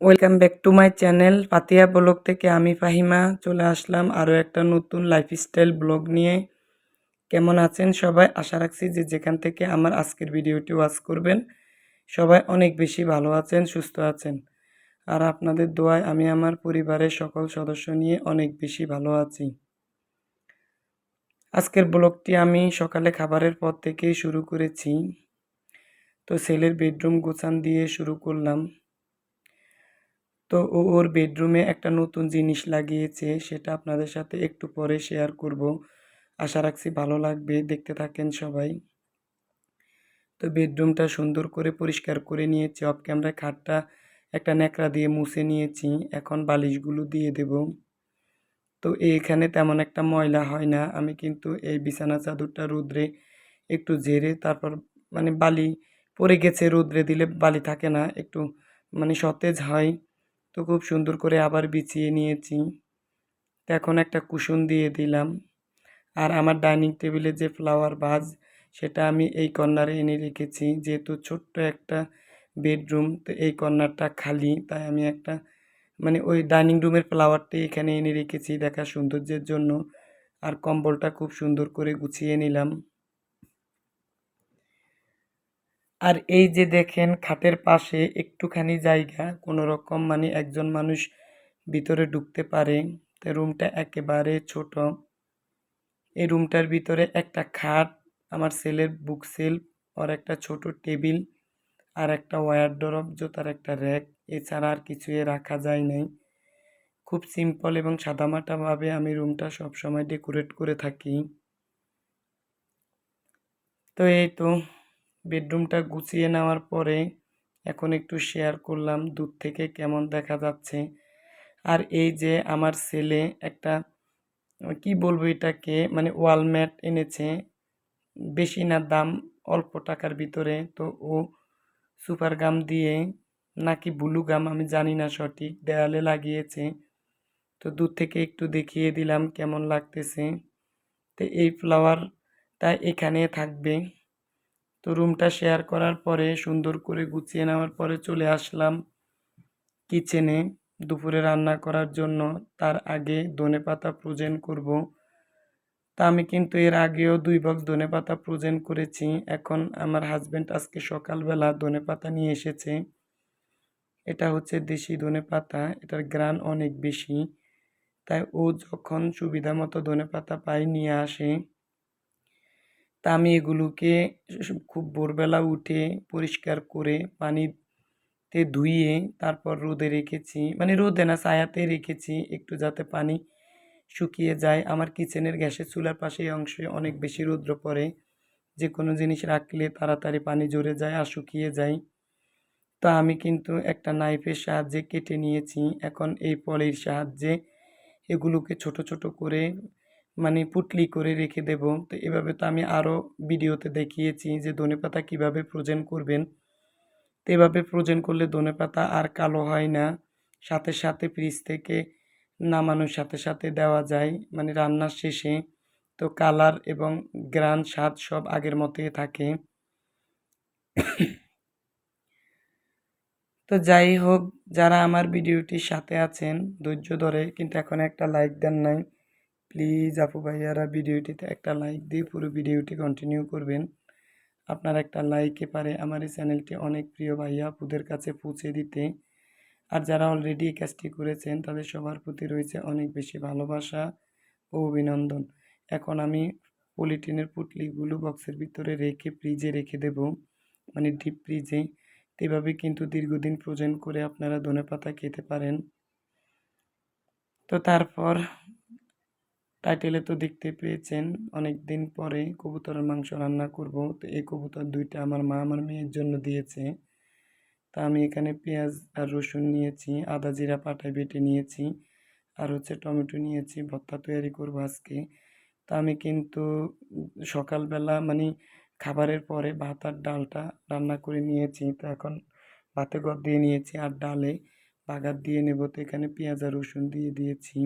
Welcome back to my channel Patiya blog থেকে আমি ফাহিমা চলে আসলাম আরও একটা নতুন লাইফস্টাইল ব্লগ নিয়ে। কেমন আছেন সবাই? আশা রাখছি যে যেখান থেকে আমার আজকের ভিডিওটি ওয়াচ করবেন, সবাই অনেক বেশি ভালো আছেন, সুস্থ আছেন। আর আপনাদের দোয়ায় আমি আমার পরিবারের সকল সদস্য নিয়ে অনেক বেশি ভালো আছি। আজকের ব্লগটি আমি সকালে খাবারের পর থেকেই শুরু করেছি। তো ছেলের বেডরুম গোছান দিয়ে শুরু করলাম। তো ওর বেডরুমে একটা নতুন জিনিস লাগিয়েছে, সেটা আপনাদের সাথে একটু পরে শেয়ার করব। আশা রাখছি ভালো লাগবে, দেখতে থাকেন সবাই। তো বেডরুমটা সুন্দর করে পরিষ্কার করে নিয়েছি অফ ক্যামেরায় খাটটা একটা ন্যাকড়া দিয়ে মুছে নিয়েছি, এখন বালিশগুলো দিয়ে দেব। তো এইখানে তেমন একটা ময়লা হয় না, আমি কিন্তু এই বিছানা চাদরটা রোদ্রে একটু জেরে তারপর মানে বালি পড়ে গেছে রোদ্রে দিলে বালি থাকে না, একটু মানে সতেজ হয়। তো খুব সুন্দর করে আবার বিছিয়ে নিয়েছি। এখন একটা কুশন দিয়ে দিলাম। আর আমার ডাইনিং টেবিলে যে ফ্লাওয়ার ভাজ, সেটা আমি এই কর্নারে এনে রেখেছি। যেহেতু ছোট্ট একটা বেডরুম, তো এই কর্নারটা খালি। তাই আমি একটা মানে ওই ডাইনিং রুমের ফ্লাওয়ারটি এখানে এনে রেখেছি দেখা সৌন্দর্যের জন্য। আর কম্বলটা খুব সুন্দর করে গুছিয়ে নিলাম। আর এই যে দেখেন, খাটের পাশে একটুখানি জায়গা, কোনো রকম মানে একজন মানুষ ভিতরে ঢুকতে পারে। তো রুমটা একেবারে ছোট। এই রুমটার ভিতরে একটা খাট, আমার সেলের বুক সেলফ আর একটা ছোট টেবিল, আর একটা ওয়ার ডরপ জোতার একটা র্যাক। এছাড়া আর কিছুই রাখা যায় নাই। খুব সিম্পল এবং সাদামাটাভাবে আমি রুমটা সবসময় ডেকোরেট করে থাকি। তো এই তো বেডরুমটা গুছিয়ে নেওয়ার পরে এখন একটু শেয়ার করলাম দূর থেকে কেমন দেখা যাচ্ছে। আর এই যে আমার ছেলে একটা, কি বলব এটাকে মানে ওয়ালম্যাট এনেছে, বেশি না দাম, অল্প টাকার ভিতরে। তো ও সুপার গাম দিয়ে, নাকি ব্লু গাম, আমি জানি না সঠিক, দেয়ালে লাগিয়েছে। তো দূর থেকে একটু দেখিয়ে দিলাম কেমন লাগতেছে। তো এই ফ্লাওয়ারটা এখানে থাকবে। তো রুমটা শেয়ার করার পরে, সুন্দর করে গুছিয়ে নেওয়ার পরে চলে আসলাম কিচেনে দুপুরে রান্না করার জন্য। তার আগে ধনে পাতা প্রোজেন করব। তা আমি কিন্তু এর আগেও দুই বক্স ধনে পাতা প্রোজেন করেছি। এখন আমার হাজব্যান্ড আজকে সকালবেলা ধনে পাতা নিয়ে এসেছে। এটা হচ্ছে দেশি ধনে পাতা। এটার গ্রান অনেক বেশি। তাই ও যখন সুবিধা মতো ধনে পাতা পাই নিয়ে আসে। তা আমি এগুলোকে খুব ভোরবেলা উঠে পরিষ্কার করে পানিতে ধুইয়ে তারপর রোদে রেখেছি। মানে রোদে না, ছায়াতে রেখেছি একটু যাতে পানি শুকিয়ে যায়। আমার কিচেনের গ্যাসের চুলার পাশে এই অংশে অনেক বেশি রৌদ্র পড়ে। যে কোনো জিনিস রাখলে তাড়াতাড়ি পানি জড়ে যায় আর শুকিয়ে যায়। তা আমি কিন্তু একটা নাইফের সাহায্যে কেটে নিয়েছি। এখন এই পলির সাহায্যে এগুলোকে ছোট ছোট করে মানে পুটলি করে রেখে দেব। তো এভাবে তো আমি আরও ভিডিওতে দেখিয়েছি যে ধনে পাতা কীভাবে ফ্রোজেন করবেন। তো এভাবে ফ্রোজেন করলে ধনে পাতা আর কালো হয় না। সাথে সাথে ফ্রিজ থেকে নামানোর সাথে সাথে দেওয়া যায়। মানে রান্নার শেষে তো কালার এবং গ্রান স্বাদ সব আগের মতোই থাকে। তো যাই হোক, যারা আমার ভিডিওটির সাথে আছেন, ধৈর্য ধরে কিন্তু এখন একটা লাইক দেন নাই। প্লিজ আপু ভাইয়ারা ভিডিওটিতে একটা লাইক দিয়ে পুরো ভিডিওটি কন্টিনিউ করবেন। আপনার একটা লাইকে পারে আমার এই চ্যানেলটি অনেক প্রিয় ভাইয়া আপুদের কাছে পৌঁছে দিতে। আর যারা অলরেডি এই কাজটি করেছেন, তাদের সবার প্রতি রয়েছে অনেক বেশি ভালোবাসা ও অভিনন্দন। এখন আমি পলিটিনের পুটলিগুলো বক্সের ভিতরে রেখে ফ্রিজে রেখে দেব। মানে ডিপ ফ্রিজে এভাবে কিন্তু দীর্ঘদিন ফ্রোজেন করে আপনারা ধনে পাতা খেতে পারেন। তো তারপর টাইটেলে তো দেখতে পেয়েছেন অনেক দিন পরে কবুতরের মাংস রান্না করব। তো এই কবুতর দুইটা আমার মা আমার মেয়ের জন্য দিয়েছে। তা আমি এখানে পেঁয়াজ আর রসুন নিয়েছি, আদা জিরা পাটায় বেটে নিয়েছি, আর হচ্ছে টমেটো নিয়েছি, ভর্তা তৈরি করব আজকে। তা আমি কিন্তু সকালবেলা মানে খাবারের পরে ভাত আর ডালটা রান্না করে নিয়েছি। তো এখন ভাতে গদ দিয়ে নিয়েছি আর ডালে বাগার দিয়ে নেব। তো এখানে পেঁয়াজ আর রসুন দিয়ে দিয়েছি।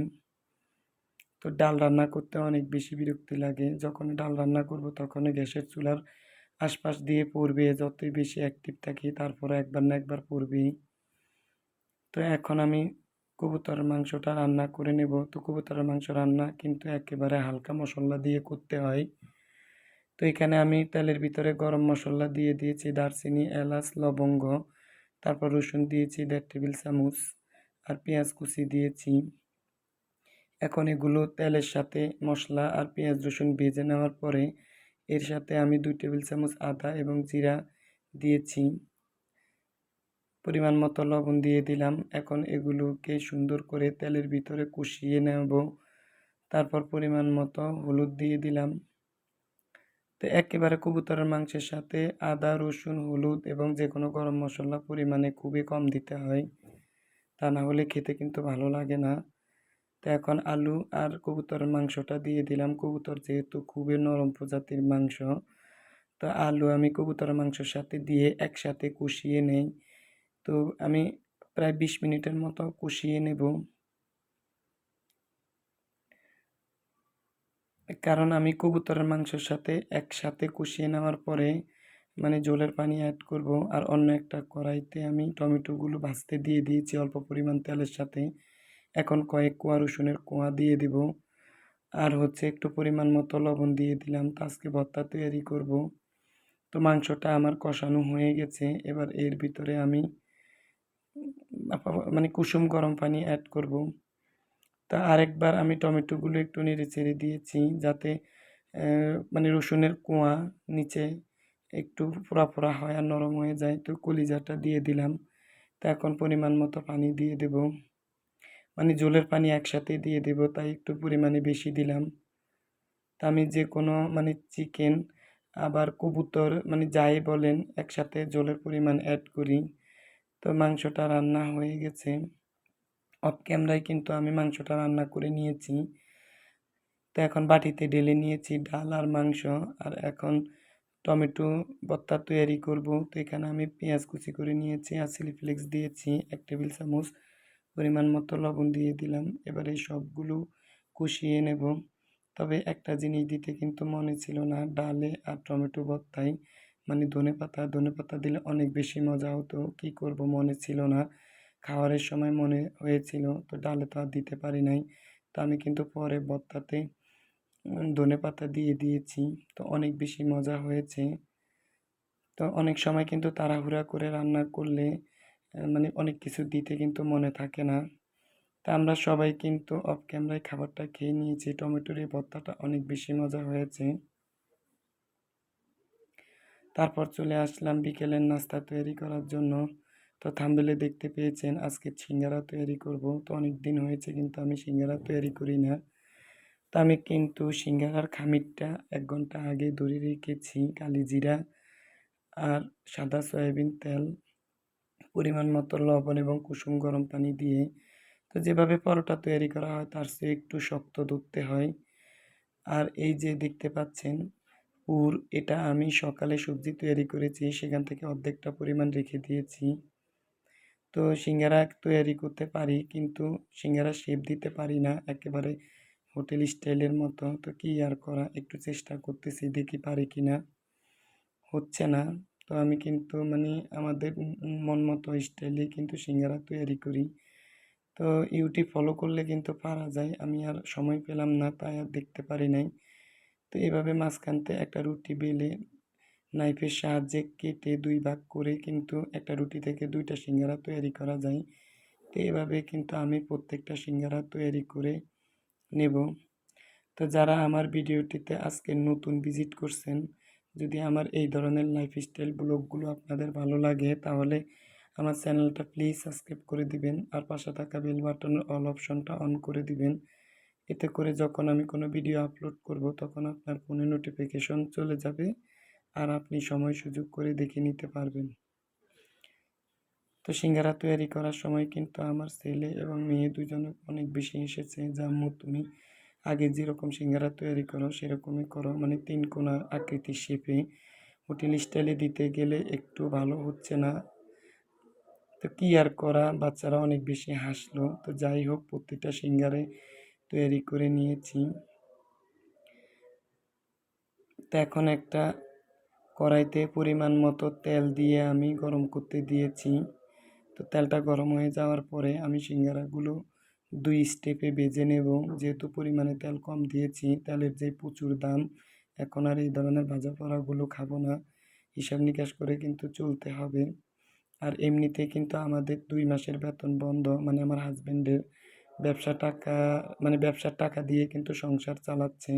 তো ডাল রান্না করতে অনেক বেশি বিরক্তি লাগে। যখন ডাল রান্না করব তখন গ্যাসের চুলার আশপাশ দিয়ে পড়বে, যতই বেশি অ্যাক্টিভ থাকি তারপরে একবার না একবার পড়বেই। তো এখন আমি কবুতরের মাংসটা রান্না করে নেব। তো কবুতরের মাংস রান্না কিন্তু একেবারে হালকা মশলা দিয়ে করতে হয়। তো এখানে আমি তেলের ভিতরে গরম মশলা দিয়ে দিয়েছি দারচিনি, এলাচ, লবঙ্গ, তারপর রসুন দিয়েছি দেড় টেবিল চামচ, আর পেঁয়াজ কুচি দিয়েছি। এখন এগুলো তেলের সাথে মশলা আর পেঁয়াজ, রসুন ভেজে নেওয়ার পরে এর সাথে আমি দুই টেবিল চামচ আদা এবং জিরা দিয়েছি। পরিমাণ মতো লবণ দিয়ে দিলাম। এখন এগুলোকে সুন্দর করে তেলের ভিতরে কষিয়ে নেব। তারপর পরিমাণ মতো হলুদ দিয়ে দিলাম। তো একেবারে কবুতরের মাংসের সাথে আদা, রসুন, হলুদ এবং যে কোনো গরম মশলা পরিমাণে খুবই কম দিতে হয়। তা না হলে খেতে কিন্তু ভালো লাগে না। তো এখন আলু আর কবুতরের মাংসটা দিয়ে দিলাম। কবুতর যেহেতু খুবই নরম প্রজাতির মাংস, তো আলু আমি কবুতরের মাংসের সাথে দিয়ে একসাথে কষিয়ে নেই। তো আমি প্রায় বিশ মিনিটের মতো কষিয়ে নেব। কারণ আমি কবুতরের মাংসের সাথে একসাথে কষিয়ে নেওয়ার পরে মানে জলের পানি অ্যাড করব আর অন্য একটা কড়াইতে আমি টমেটোগুলো ভাজতে দিয়ে দিয়েছি অল্প পরিমাণ তেলের সাথে। এখন কয়েক কোয়া রসুনের কোয়া দিয়ে দিব। আর হচ্ছে একটু পরিমাণ মতো লবণ দিয়ে দিলাম। তো আজকে ভর্তা তৈরি করব। তো মাংসটা আমার কষানো হয়ে গেছে। এবার এর ভিতরে আমি মানে কুসুম গরম পানি অ্যাড করব। তা আরেকবার আমি টমেটোগুলো একটু নেড়ে চেড়ে দিয়েছি যাতে মানে রসুনের কোয়া নিচে একটু ফোড়া ফোড়া হয় আর নরম হয়ে যায়। তো কলিজাটা দিয়ে দিলাম। তো এখন পরিমাণ মতো পানি দিয়ে দেব। মানে জলের পানি একসাথে দিয়ে দেব, তাই একটু পরিমাণে বেশি দিলাম। তা আমি যে কোনো মানে চিকেন আবার কবুতর মানে যাই বলেন একসাথে জলের পরিমাণ অ্যাড করি, তো মাংসটা রান্না হয়ে গেছে। অফ ক্যামেরায় কিন্তু আমি মাংসটা রান্না করে নিয়েছি। তো এখন বাটিতে ঢেলে নিয়েছি ডাল আর মাংস, আর এখন টমেটো ভর্তা তৈরি করব। তো এখানে আমি পেঁয়াজ কুচি করে নিয়েছি, আর চিলি ফ্লেক্স দিয়েছি, এক টেবিল চামচ। পরিমাণ মতো লবণ দিয়ে দিলাম। এবার এই সবগুলো কষিয়ে নেব। তবে একটা জিনিস দিতে কিন্তু মনে ছিল না, ডালে আর টমেটো ভর্তায়। মানে ধনে পাতা ধনে পাতা দিলে অনেক বেশি মজা হতো, কি করব মনে ছিল না। খাওয়ারের সময় মনে হয়েছিল, তো ডালে তো আর দিতে পারি নাই। তো আমি কিন্তু পরে ভর্তাতে ধনে পাতা দিয়ে দিয়েছি, তো অনেক বেশি মজা হয়েছে। তো অনেক সময় কিন্তু তাড়াহুড়া করে রান্না করলে মানে অনেক কিছু দিতে কিন্তু মনে থাকে না। তা আমরা সবাই কিন্তু অফ ক্যামেরায় খাবারটা খেয়ে নিয়েছি। টমেটোর এই ভর্তাটা অনেক বেশি মজা হয়েছে। তারপর চলে আসলাম বিকেলের নাস্তা তৈরি করার জন্য। তো থাম্বেলে দেখতে পেয়েছেন, আজকে সিঙ্গারা তৈরি করব। তো অনেক দিন হয়েছে কিন্তু আমি সিঙ্গারা তৈরি করি না। তো আমি কিন্তু সিঙ্গারার খামিরটা এক ঘণ্টা আগে ধরে রেখেছি, কালি জিরা আর সাদা সয়াবিন তেল। পরিমাণ মতো লবণ এবং কুসুম গরম পানি দিয়ে তো যেভাবে পরোটা তৈরি করা হয় তার চেয়ে একটু শক্ত ধরতে হয়। আর এই যে দেখতে পাচ্ছেন, পুর, এটা আমি সকালে সবজি তৈরি করেছি, সেখান থেকে অর্ধেকটা পরিমাণ রেখে দিয়েছি। তো সিঙ্গারা তৈরি করতে পারি, কিন্তু সিঙ্গারা শেপ দিতে পারি না, একেবারে হোটেল স্টাইলের মতো। তো কী আর করা, একটু চেষ্টা করতেছি, দেখি পারি কি না হচ্ছে না। তো আমি কিন্তু মানে আমাদের মন মতো স্টাইলে কিন্তু সিঙ্গারা তৈরি করি। তো ইউটিউব ফলো করলে কিন্তু পারা যায়, আমি আর সময় পেলাম না, তাই আর দেখতে পারি নাই। তো এভাবে মাঝখানতে একটা রুটি বেলে নাইফের সাহায্যে কেটে দুই ভাগ করে কিন্তু একটা রুটি থেকে দুইটা সিঙ্গারা তৈরি করা যায়। তো এভাবে কিন্তু আমি প্রত্যেকটা সিঙ্গারা তৈরি করে নেব। তো যারা আমার ভিডিওটিতে আজকে নতুন ভিজিট করছেন যদি আমার এই ধরনের লাইফস্টাইল ব্লগগুলো আপনাদের ভালো লাগে, তাহলে আমার চ্যানেলটা প্লিজ সাবস্ক্রাইব করে দিবেন। আর পাশে থাকা বেল বাটনের অল অপশনটা অন করে দিবেন। এতে করে যখন আমি কোনো ভিডিও আপলোড করব, তখন আপনার ফোনে নোটিফিকেশন চলে যাবে আর আপনি সময় সুযোগ করে দেখে নিতে পারবেন। তো সিঙ্গারা তৈরি করার সময় কিন্তু আমার ছেলে এবং মেয়ে দুজনে অনেক বেশি এসেছে যে তুমি আগে যেরকম সিঙ্গারা তৈরি করো, সেরকমই করো। মানে তিন কোনা আকৃতির শেপে। হোটেল স্টাইলে দিতে গেলে একটু ভালো হচ্ছে না। তো কী আর করা? বাচ্চারা অনেক বেশি হাসলো। তো যাই হোক প্রত্যেকটা সিঙ্গারে তৈরি করে নিয়েছি। তো এখন একটা কড়াইতে পরিমাণ মতো তেল দিয়ে আমি গরম করতে দিয়েছি। তো তেলটা গরম হয়ে যাওয়ার পরে আমি সিঙ্গারাগুলো দুই স্টেপে ভেজে নেব। যেহেতু পরিমাণে তেল কম দিয়েছি, তেলের যে প্রচুর দাম, এখন আর এই ধরনের ভাজা পোড়াগুলো খাব না। হিসাব নিকাশ করে কিন্তু চলতে হবে। আর এমনিতে কিন্তু আমাদের দুই মাসের বেতন বন্ধ মানে আমার হাজব্যান্ডের ব্যবসা টাকা মানে ব্যবসার টাকা দিয়ে কিন্তু সংসার চালাচ্ছে।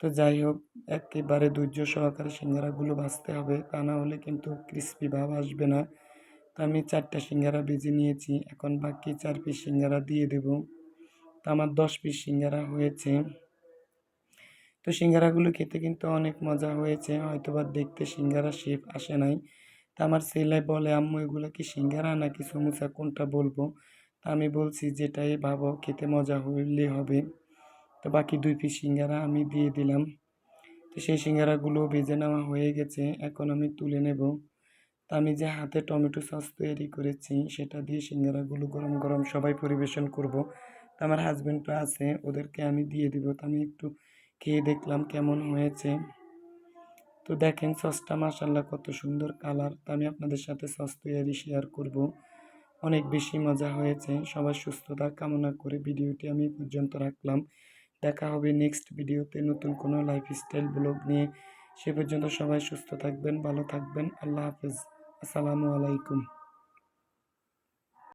তো যাই হোক, একেবারে ধৈর্য সহকারে সিঙ্গারাগুলো ভাজতে হবে, তা না হলে কিন্তু ক্রিস্পি ভাব আসবে না। তো আমি চারটা সিঙ্গারা ভেজে নিয়েছি, এখন বাকি চার পিস সিঙ্গারা দিয়ে দেব। তো আমার দশ পিস সিঙ্গারা হয়েছে। তো সিঙ্গারাগুলো খেতে কিন্তু অনেক মজা হয়েছে, হয়তোবা দেখতে সিঙ্গারা শেপ আসে নাই। তা আমার ছেলে বলে, আম্মু, এগুলো কি সিঙ্গারা নাকি সমুচা? কোনটা বলব? তা আমি বলছি, যেটাই ভাবো, খেতে মজা হইলে হবে। তো বাকি দুই পিস সিঙ্গারা আমি দিয়ে দিলাম। তো সেই সিঙ্গারাগুলো ভেজে নেওয়া হয়ে গেছে, এখন আমি তুলে নেব। আমি যে হাতে টমেটো সস তৈরি করেছি, সেটা দিয়ে সিঙ্গারাগুলো গরম গরম সবাই পরিবেশন করব। তো আমার হাজব্যান্ডরা আছে, ওদেরকে আমি দিয়ে দিব। তো আমি একটু খেয়ে দেখলাম কেমন হয়েছে। তো দেখেন সসটা মাসাল্লাহ কত সুন্দর কালার। তো আমি আপনাদের সাথে সস তৈরি শেয়ার করব। অনেক বেশি মজা হয়েছে। সবার সুস্থতা কামনা করে ভিডিওটি আমি পর্যন্ত রাখলাম। দেখা হবে নেক্সট ভিডিওতে নতুন কোনো লাইফস্টাইল ব্লগ নিয়ে। সে পর্যন্ত সবাই সুস্থ থাকবেন, ভালো থাকবেন। আল্লাহ হাফেজ। আসসালামু আলাইকুম।